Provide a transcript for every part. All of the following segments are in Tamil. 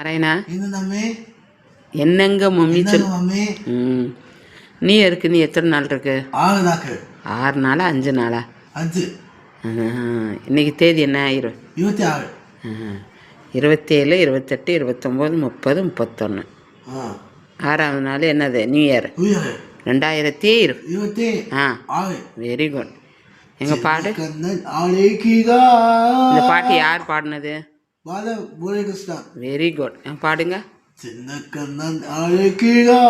நாராயணா என்னங்க மம்மி ம். நீ இருக்கு நீ எத்தனை நாள் இருக்கு? ஆறு நாளா அஞ்சு நாளா? அஞ்சு. இன்னைக்கு தேதி என்ன இரு இருபத்தி ஆறு. இருபத்தேழு இருபத்தெட்டு இருபத்தொம்போது முப்பது முப்பத்தொன்று ஆறாவது நாள் என்னது? நியூ இயர் ரெண்டாயிரத்தி இரு இருபத்தி ஆ. வெரி குட் எங்க பாடு? இந்த பாட்டு யார் பாடினது? பால முருககிருஷ்ணா வெரி குட் பாடுங்க. சின்ன கண்ணன் அழைக்கிறா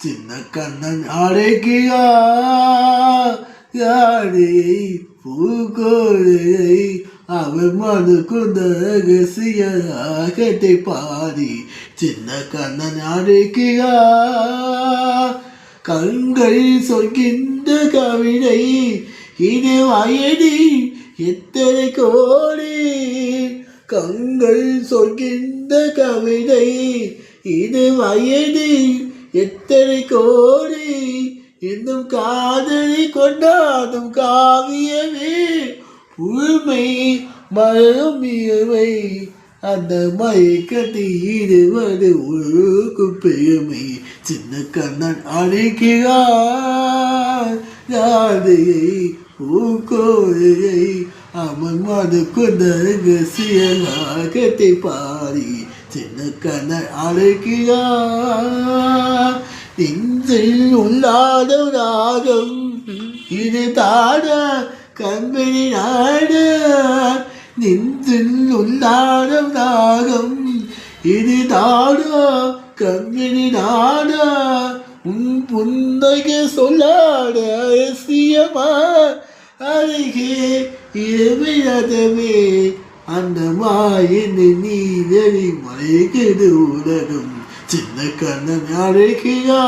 சின்ன கண்ணன் அழைக்கிறா யாரையை பூகோழையை அவர் மனு கொண்ட ரகசிய ராகத்தை பாடி சின்ன கண்ணன் அழைக்கிறா கண்கள் சொல்கின்ற கவிதை இது வயது எத்தனை கோடி கங்கள் சொல்கின்ற கவிதை இது வயதில் எத்தனை கோடி இன்னும் காதலி கொண்டாடும் காவியமே உரிமை மரம் இயவை அந்த மயக்கத்தை ஈடுவது உருக்கும் பெருமை. சின்ன கண்ணன் அழைக்கிறார் ராதையை பூக்கோழையை அவன் மது கொண்ட சியலாகத்தை பாரி சின்ன கண்ணன் அழைக்கிறார் நெஞ்சில் உள்ளாத ராகம் இது தாட கண்மணி நாட. நெஞ்சில் உள்ளாத ராகம் இது தாட கண்மணி நாடா உன் புன்னக சொல்லாட ரகசியமா அருகே இரவியதவே அந்த மாயின் நீதறி மறைகிறது உடனும். சின்ன கண்ணன் அழைக்கியா?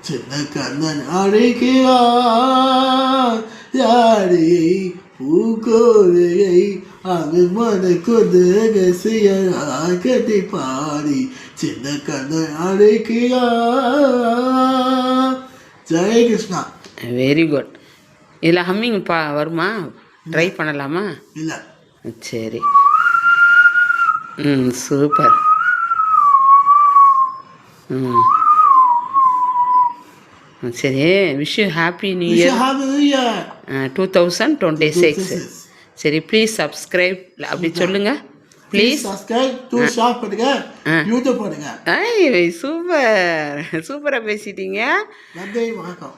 சின்ன கண்ணன் அழைக்கியா? யாரையை பூக்கோரையை அவன் மன கொண்டு ரகசியத்தை பாடி சின்ன கண்ணன் அழைக்கிறா ஜெய கிருஷ்ணா வெரி குட் இதில் ஹம்மிங் பா வருமா? ட்ரை பண்ணலாமா? இல்லை. சரி. ம் சூப்பர் ம். சரி wish you happy new year. Two thousand twenty six சரி ப்ளீஸ் சப்ஸ்கிரைப் அப்படி சொல்லுங்க. ப்ளீஸ் சப்ஸ்கிரைப் டூ ஷாப் பண்ணுங்க யூடியூப் பண்ணுங்க ஐ சூப்பர். சூப்பராக பேசிட்டீங்க. நன்றி வணக்கம்.